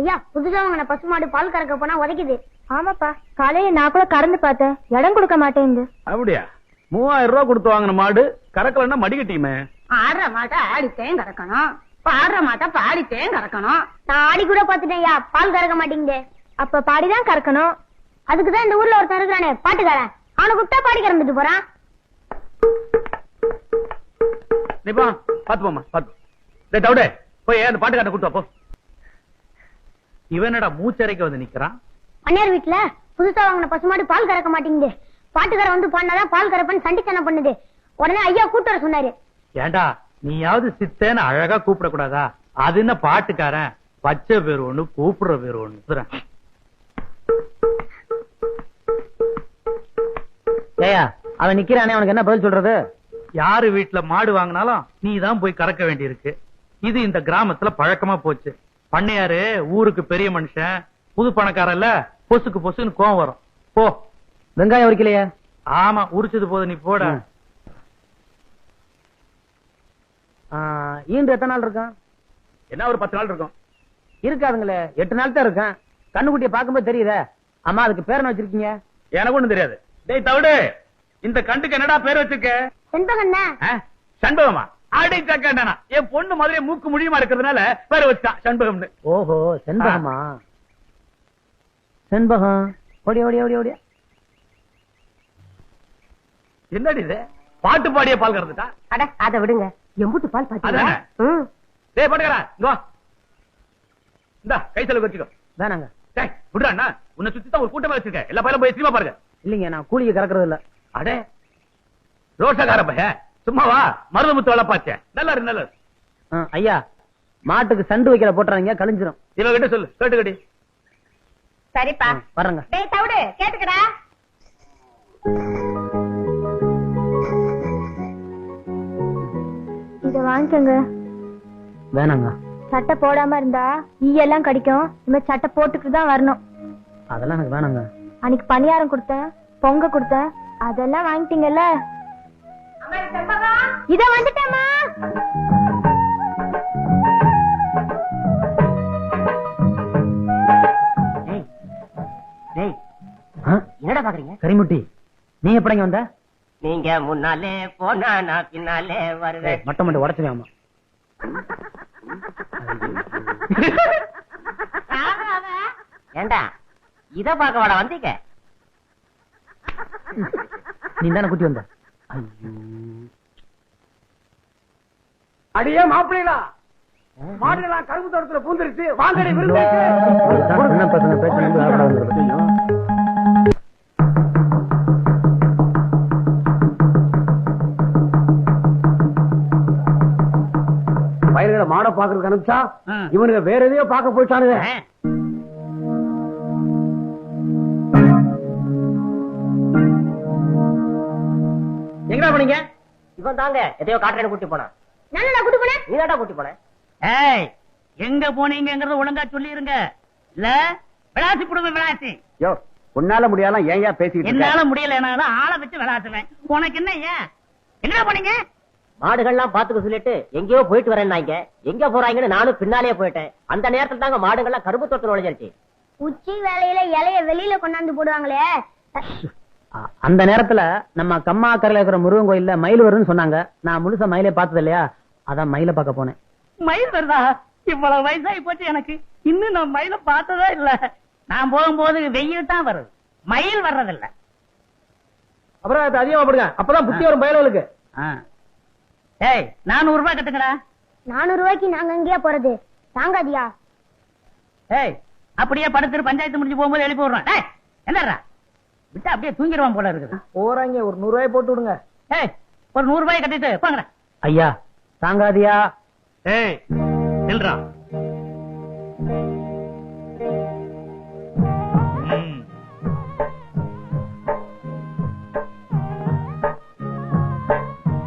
ஐயா புதுசா வாங்கின பசுமாடு பால் கறக்க போனா உதைக்குது. ஆமாப்பா காலையில நான் கூட கறந்து பார்த்தேன். இடம் கொடுக்க மாட்டேங்குது. அப்படியா? மூவாயிரம் ரூபாய் கொடுத்து வாங்கின மாடு கறக்கலன்னா மடிக்கட்டியுமே ஆடுற மாட்டை ஆடித்தேன் கறக்கணும். பாடுற மாட்டை பாடித்தேன் கறக்கணும். நான் ஆடி கூட பாத்துட்டேன் ஐயா பால் கறக்க மாட்டேங்குது. அப்ப பாடிதான் கறக்கணும். அதுக்குதான் இந்த ஊர்ல ஒருத்தன் இருக்கிறானே பாட்டுக்காரன். அவனை கூப்பிட்டா பாடி கறந்துட்டு போறான். பாத்து போமா பாத்து. டேய் தவிடே. போய் அந்த பாட்டுக்காரனை வா, போ. இவனடா மூச்சரைக்க வந்து நிக்கிறான். மன்னியார் வீட்டுல புதுசா வாங்கின பசுமாடு பால் கறக்க மாட்டேங்குது. பாட்டுக்காரன் வந்து பண்ணாதான் பால் கறப்பன்னு சண்டித்தனம் பண்ணுது. உடனே ஐயா கூட்டு வர சொன்னாரு. ஏண்டா நீயாவது சித்தேன்னு அழகா கூப்பிட கூடாதா அது என்ன பாட்டுக்காரன்? பச்சை பேர் ஒண்ணு கூப்பிடுற பேர் ஒண்ணு. சொல்றேன். ஏயா அவன் நிக்கிறானே அவனுக்கு என்ன பதில் சொல்றது? யாரு வீட்டுல மாடு வாங்கினாலும் நீ தான் போய் கறக்க வேண்டியிருக்கு. இது இந்த கிராமத்துல பழக்கமா போச்சு. பண்ணையாரு ஊருக்கு பெரிய மனுஷன் புது பணக்காரல்ல பொசுக்கு பொசுன்னு கோவம் வரும். போ. வெங்காயம் உரிக்கலையா? ஆமா உரிச்சது போது நீ போட. ஈண்டு எத்தனை நாள் இருக்கும்? என்ன ஒரு பத்து நாள் இருக்கும். இருக்காதுங்களே எட்டு நாள் தான் இருக்கும். கண்ணுக்குட்டியை பார்க்கும்போது தெரியுதே? அம்மா அதுக்கு பேர் என்ன வச்சிருக்கீங்க? எனக்கு ஒண்ணும் தெரியாது. டேய் தவிடு இந்த கண்டுக்கு என்னடா பேர் வச்சிருக்க? செண்பகண்ணா? ஆ? சண்பகமா? அடி சக்கண்டனா என் பொண்ணு மாதிரியே மூக்கு முடியுமா இருக்கிறதுனால பேர் வச்சான் சண்பகம்னு. ஓஹோ செண்பகமா? செண்பகம். ஓடி ஓடி ஓடி ஓடி என்னடி இது? பாட்டு பாடிய பால் கறந்துட்டா? அட அதை விடுங்க. எம்புட்டு பால் பாத்தீங்களா. டேய் பாட்டுக்கறா இங்க இந்தா கை செலவு வச்சுக்கோ. வேணாங்க. டேய் விடுறா அண்ணா. உன்னை சுத்தி தான் ஒரு கூட்டமா வச்சிருக்கேன். எல்லா பையலும் போய் சினிமா பாருங்க. இல்லைங்க நான் கூலிக்கு கறக்குறது இல்ல அடே. ரோஷக்கார பையன். சும்மா வா மருதமுத்து வளப்பாச்சே நல்லா இருக்கு நல்லா இருக்கு. ஆ, ஐயா மாட்டுக்கு சண்டு வைக்கிற போட்டுறாங்க கழிஞ்சிரும். இவன் கிட்ட சொல்லு கேட்டுக்கடி. சரிப்பா. டேய் தவிடு கேட்டுக்கடா. இத வாங்கிக்கோங்க. வேணாங்க. சட்டை போடாம இருந்தா ஈயெல்லாம் கடிக்கும். இந்த சட்டை போட்டுட்டு தான் வரணும். அதெல்லாம் எனக்கு வேணாங்க. அன்னைக்கு பணியாரம் கொடுத்தேன் பொங்க கொடுத்தேன் அதெல்லாம் வாங்கிட்டீங்கல்ல? இத வந்துட்டேம்மா. டேய் என்னடா பாக்குறீங்க? கரிமுட்டி நீ எப்படிங்க வந்த? நீங்க முன்னாலே போனா நான் பின்னாலே வருவேன். மட்டம் மட்டும் உடச்சுவேன் அம்மா ஏண்டா இத பாக்க வாடா வந்தீங்க. நீ தானே குட்டி வந்த? அடியே மாப்பிள்ளைகளா மாடுகளா கரும்பு தோட்டத்துல பூந்துருச்சு. வாங்கடி விருந்து பயிர்களை மாட பாக்குறதுக்கு அனுப்பிச்சா இவனுங்க வேற எதையோ பார்க்க போயிட்டானுங்க. எங்கடா போனீங்க? இவன் தாங்க எதையோ காட்டுறேன்னு கூட்டி போனான். நான் கூட்டு போனேன் நீ தாண்டா கூட்டி போன. ஏய் எங்க போனீங்கங்கறத ஒழுங்கா சொல்லிருங்க. இல்ல விளாசி புடுங்க விளாசி. யோ உன்னால முடியாலாம் ஏன் பேசிட்டு என்னால முடியலனாலும் ஆளை வச்சு விளாசுவேன் உனக்கு என்ன ஏன் எங்க போனீங்க? மாடுகள்லாம் பாத்துக்க சொல்லிட்டு எங்கேயோ போயிட்டு வரேன்னாங்க. எங்க போறாங்கன்னு நானும் பின்னாலே போயிட்டேன். அந்த நேரத்துல தாங்க மாடுகள்லாம் கரும்பு தோட்டம் நுழைஞ்சிருச்சு. உச்சி வேலையில இலைய வெளியில கொண்டாந்து போடுவாங்களே. அந்த நேரத்துல நம்ம கம்மா கரையில இருக்கிற முருகன் கோயில்ல மயில் வருதுன்னு சொன்னாங்க. நான் முழுசா மயிலே பார்த்தது இல்லையா? அதான் மயிலை பார்க்க போனேன். மயில் வருதா? இவ்வளவு வயசாகி போச்சு எனக்கு. இன்னும் நான் மயில பார்த்ததே இல்ல. நான் போகும்போது வெயில் தான் வருது. மயில் வர்றதில்ல. அப்புறம் அது அதிகமா போடுங்க அப்பதான் புத்தி வரும் பயலுக்கு. ஏய் நானூறு ரூபாய் கட்டுங்கடா. நானூறு ரூபாய்க்கு நாங்க எங்கேயா போறது? தாங்காதியா? ஏய் அப்படியே படுத்துட்டு பஞ்சாயத்து முடிஞ்சு போகும்போது எழுப்பி விடுறேன் ஏய் என்னடா? விட்டா அப்படியே தூங்கிடுவான் போல இருக்குது. போறாங்க ஒரு நூறு ரூபாய் போட்டு விடுங்க. ஏய் ஒரு நூறு ரூபாய் கட்டிட்டு போங்கடா. ஐயா தாங்காதியா. ஏய் நில்றா.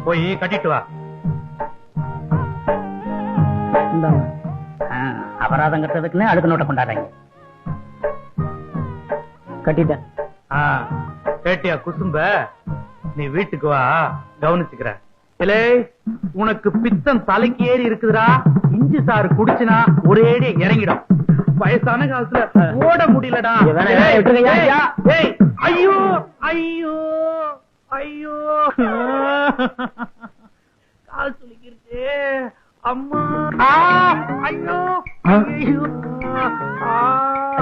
போய் கட்டிட்டு வா. அபராதம் கட்டுறதுக்குன்னு அடுத்த நோட்டை கொண்டாடுறாங்க. கட்டிட்டேன். ஆ, கேட்டியா குசும்ப நீ வீட்டுக்கு வா கவனிச்சுக்கிற இலே உனக்கு பித்தம் தலைக்கு ஏறி இருக்குதுடா இஞ்சி சாறு குடிச்சுனா ஒரேடி இறங்கிடும். வயசான காலத்துல ஓட முடியலடா. ஐயா, ஐயா. ஐயோ ஐயோ ஐயோ. கால் சுலிக்கிருச்சு அம்மா ஐயோ? ஐயோ. ஆ.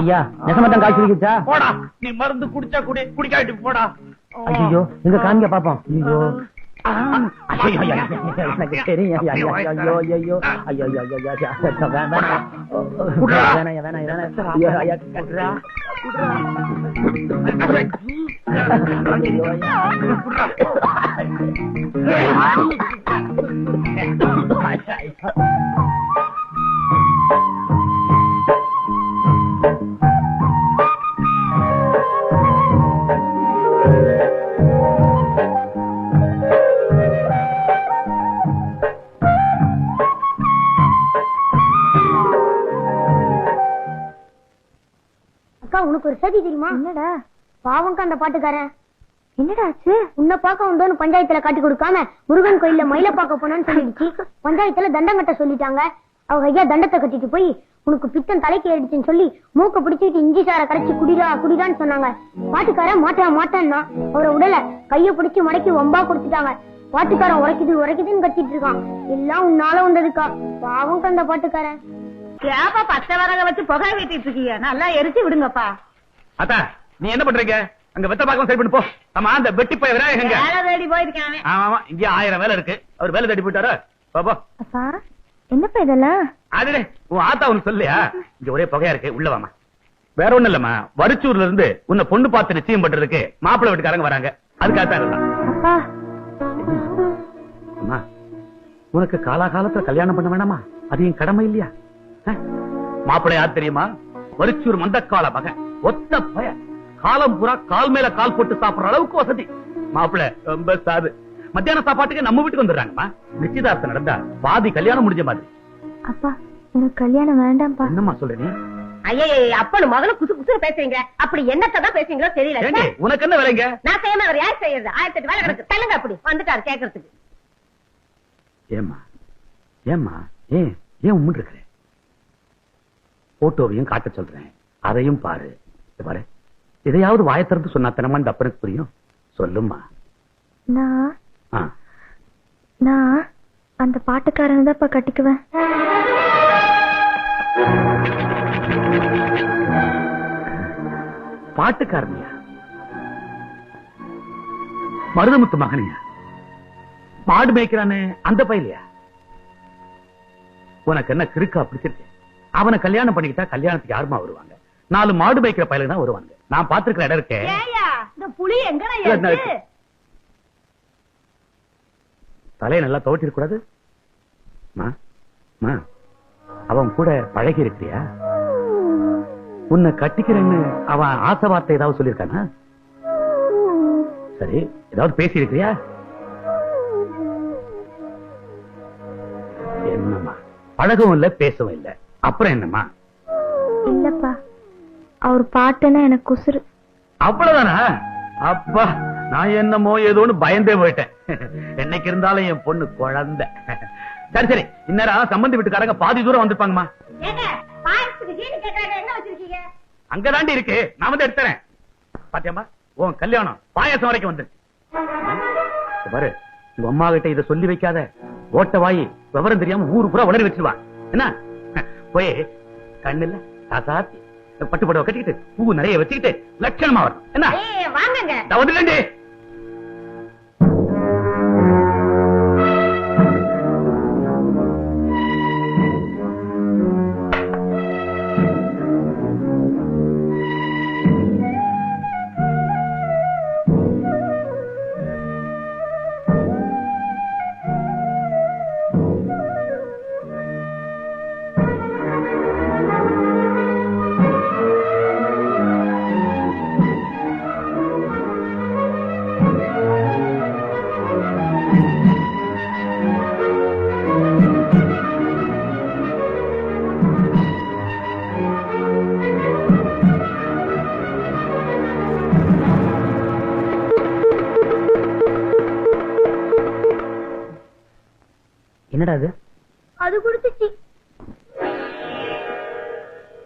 ஐயா நெசமத்தான் காய்ச்சி வைக்கிச்சா போடா நீ மருந்து குடிச்சா குடி குடிக்காட்டி போடா ஐயோ எங்க காமிக்க பாப்போம் ஐயோ ஐயோ, அக்கா உனக்கு ஒரு சதி தெரியுமா? என்னடா? பாவம்க்கா அந்த பாட்டுக்காரன். என்னடா ஆச்சு? உன்னை பார்க்க வந்தோன்னு பஞ்சாயத்துல காட்டி கொடுக்காம முருகன் கோயில்ல மயில பார்க்க போனோம்னு சொல்லிடுச்சு. பஞ்சாயத்துல தண்டம் கட்ட சொல்லிட்டாங்க. அவங்க ஐயா தண்டத்தை கட்டிட்டு போய் உனக்கு பித்தம் தலைக்கு ஏறிடுச்சுன்னு சொல்லி மூக்க பிடிச்சிட்டு இஞ்சி சாரை கரைச்சு குடிடா குடிடான்னு சொன்னாங்க. பாட்டுக்காரன் மாட்டான் மாட்டான்னா அவரை உடல கைய பிடிச்சு மடக்கி வம்பா கொடுத்துட்டாங்க. பாட்டுக்காரன் உரைக்குது உரைக்குதுன்னு கத்திட்டு இருக்கான். எல்லாம் உன்னால வந்ததுக்கா பாவம் அந்த பாட்டுக்காரன். ஏப்பா பச்சை வரக வச்சு புகை வீட்டிட்டு இருக்கீங்க. நல்லா எரிச்சு விடுங்கப்பா. அத்தா நீ என்ன பண்றீங்க? அங்க வெத்த பாக்கம் சரி பண்ணி போ. ஆமா அந்த வெட்டி போய் விநாயகங்க. வேலை தேடி போயிருக்கான் ஆமா ஆமா இங்க ஆயிரம் வேலை இருக்கு. அவர் வேலை தேடி போயிட்டாரு? போ, போ. அப்பா என்னப்பா இதெல்லாம்? அதுடே உன் ஆத்தா உனக்கு சொல்லியா? இங்க ஒரே புகையா இருக்கு உள்ள வாமா வேற ஒண்ணும் இல்லம்மா வரிச்சூர்ல இருந்து உன்னை பொண்ணு பார்த்து நிச்சயம் பண்றதுக்கு மாப்பிள்ளை வீட்டுக்காரங்க வராங்க. அதுக்காக தான். அப்பா. அம்மா உனக்கு காலாகாலத்துல கல்யாணம் பண்ண வேணாமா? அது என் கடமை இல்லையா? அஹ்? மாப்பிள்ளை யார் தெரியுமா? வரிச்சூர் மந்தக்கால மகன். ஒத்த பய. காலம் பூரா கால் மேல கால் போட்டு சாப்பிடுற அளவுக்கு வசதி. மாப்பிள்ளை ரொம்ப சாது. மத்தியான சாப்பாட்டுக்கு நம்ம வீட்டுக்கு வந்துடுறாங்கம்மா. நிச்சயதார்த்தம் நடந்தா பாதி கல்யாணம் முடிஞ்ச மாதிரி. அப்பா எனக்கு கல்யாணம் வேண்டாம்ப்பா. என்னம்மா சொல்ற நீ? ஐயே அப்பனு மகனும் குசு குசு பேசுறீங்க. அப்படி என்னத்தை தான் பேசுறீங்களோ தெரியல. ஏண்டி உனக்கு என்ன விலைங்க? நான் செய்யாம அவர் யார் செய்யறது? ஆயிரத்தி எட்டு வேலை கிடக்கு. தள்ளுங்க அப்படி. வந்துட்டாரு கேக்குறதுக்கு. ஏம்மா? ஏம்மா? ஏன் ஏன் உம்முன்னு இருக்கிற? போட்டோவையும் காட்ட சொல்றேன். அதையும் பாரு. பாரு. எதையாவது வாயை திறந்து சொன்னா தினமா இந்த அப்பனுக்கு புரியும்? சொல்லும்மா. நான். நான் அந்த பாட்டுக்காரனை தான்ப்பா கட்டிக்குவேன். பாட்டுக்காரனியா? மருதமுத்து மகனியா? மாடு மேய்க்கிறானே அந்த பையலையா? உனக்கு என்ன கிறுக்கா பிடிச்சிருக்கு? அவனை கல்யாணம் பண்ணிக்கிட்டா கல்யாணத்துக்கு யாருமா வருவாங்க? நாலு மாடு மேய்க்கிற பையலுக்கு தான் வருவாங்க நான் பாத்துருக்கிற இடம் இருக்கேன் இந்த புலி? தலையை நல்லா துவட்டிருக்க கூடாது. அவன் கூட பழகி இருக்கிறியா உன்னை கட்டிக்கிறேன்னு அவன் ஆசை வார்த்தை ஏதாவது சொல்லியிருக்கானா? சரி ஏதாவது பேசி இருக்கிறியா என்னம்மா பழகவும் இல்ல பேசவும் இல்ல. அப்புறம் என்னம்மா? இல்லப்பா அவர் பாட்டுன்னா எனக்கு குசுறு அவ்வளவுதானா? அப்பா நான் என்னமோ ஏதோன்னு பயந்தே போயிட்டேன். என்னைக்கு இருந்தாலும் என் பொண்ணு குழந்தை. சரி சரி இந்நேரம் சம்பந்தி வீட்டுக்காரங்க பாதி தூரம் வந்திருப்பாங்கம்மா. ஏங்க பாயசத்துக்கு ஜீனி கேட்கறாங்க என்ன வச்சிருக்கீங்க? அங்கதாண்டி இருக்கு. நான் வந்து எடுத்துறேன். பாத்தியம்மா உன் கல்யாணம் பாயாசம் வரைக்கும் வந்து பாரு உங்க அம்மா கிட்ட இத சொல்லி வைக்காத. ஓட்ட வாயி விவரம் தெரியாம ஊரு பூரா உளறி வச்சிருவா. என்ன? போய் கண்ணுல காசாத்தி பட்டு புடவை கட்டிக்கிட்டு பூ நிறைய வச்சுக்கிட்டு லட்சணமா வரும். என்ன? ஏய்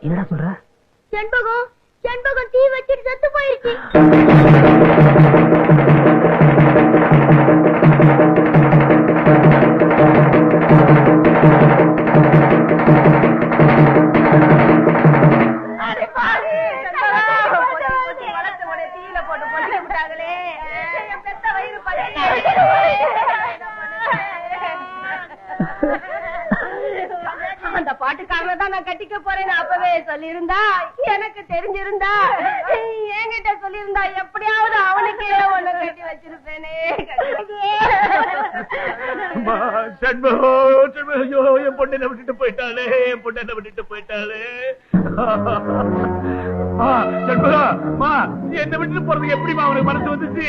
என்னடா சொல்ற? செண்பகம் செண்பகம் தீ வச்சிட்டு செத்து போயிருச்சு. தான் நான் கட்டிக்க போறேன்னு அப்பவே சொல்லியிருந்தா எனக்கு தெரிஞ்சிருந்தா என்கிட்ட சொல்லியிருந்தா எப்படியாவது அவனுக்கே ஒண்ணு கட்டி வச்சிருப்பேனே. என் பொண்ணு என்ன விட்டுட்டு போயிட்டாளே என் பொண்ணு என்ன விட்டுட்டு போயிட்டாளே. நீ என்ன விட்டுட்டு போறது எப்படிமா அவனுக்கு மனசு வந்துச்சு?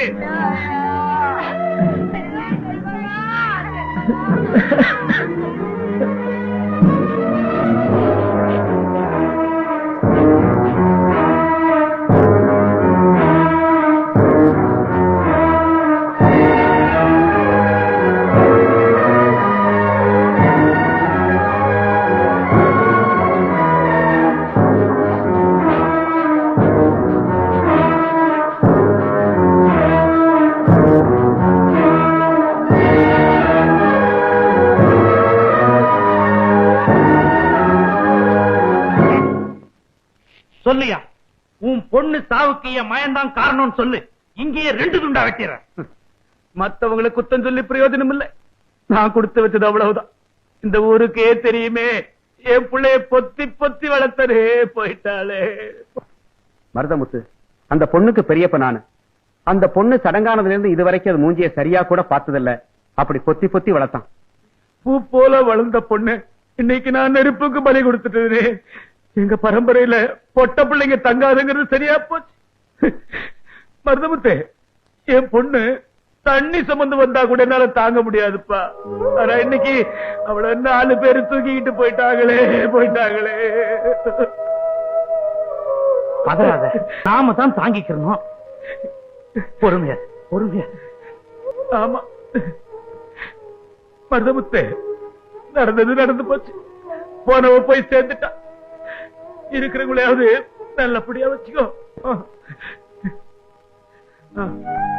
சொல்லியா என் மயன்தான் காரணம்னு சொல்லு. இங்கேயே ரெண்டு துண்டா வைக்கிறேன் மத்தவங்களை குத்தம் சொல்லி பிரயோஜனம் இல்ல நான் கொடுத்து வச்சது அவ்வளவுதான். இந்த ஊருக்கே தெரியுமே என் பிள்ளைய பொத்தி பொத்தி வளர்த்தனே போயிட்டாளே. மருதமுத்து அந்த பொண்ணுக்கு பெரியப்ப நானு. அந்த பொண்ணு சடங்கானதுல இருந்து இதுவரைக்கும் அது மூஞ்சிய சரியா கூட பார்த்ததில்ல. அப்படி பொத்தி பொத்தி வளர்த்தான். பூ போல வளர்ந்த பொண்ணு இன்னைக்கு நான் நெருப்புக்கு பலி கொடுத்துட்டேனே. எங்க பரம்பரையில பொட்ட பிள்ளைங்க தங்காதுங்கிறது சரியா போச்சு. மருதமுத்தே என் பொண்ணு தண்ணி சுமந்து வந்தா கூட என்னால தாங்க முடியாதுப்பா. ஆனா இன்னைக்கு அவள நாலு பேரு தூக்கிக்கிட்டு போயிட்டாங்களே போயிட்டாங்களே. பதறாத நாம தான் தாங்கிக்கிறோம் பொறுமையா பொறுமையா. ஆமா. மருதமுத்தே நடந்தது நடந்து போச்சு. போனவ போய் சேர்ந்துட்டா. இருக்கிறவங்களையாவது நல்லபடியா வச்சுக்கோ. ஆ. ஆ.